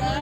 Allah.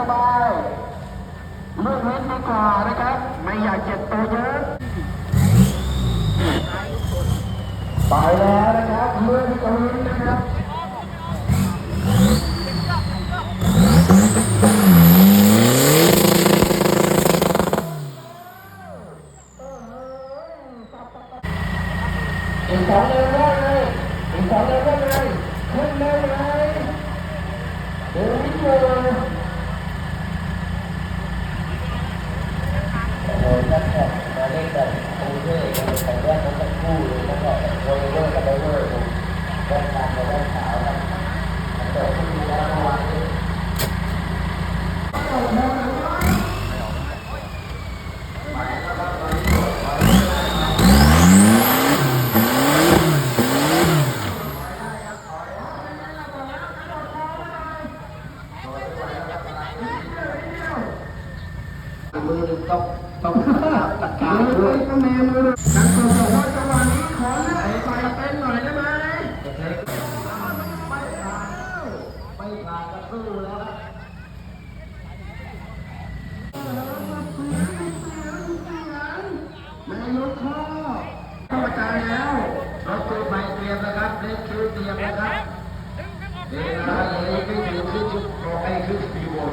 สบายๆเลื่อนเล่นดีกว่านะครับ ไม่อยากเจ็บตัวเยอะ ไปแล้วนะครับเมื่อนกระลิ้นนะครับอีกสองเดินได้เลยกสนได้เลยขึ้นได้เลยเดินนิดเดีย แบ่งกันกับแบ่งขาวกันแต่ที่มีแล้วเมื่อวานนี้มือหนึ่งต้องต้องตัดการด้วยต้องมีมือนักต่อสู้ว่าจังหวะ ไม่ผ่านก็สู้แล้วครับไม่ยกข้อเข้าใจแล้วรถตู้ไปเตรียมนะครับเล็กคิวเตรียมนะครับเดี๋ยวนะเลยไม่ถึงขึ้นชุดโปรไอ้ขึ้นปีวน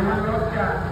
Obrigado.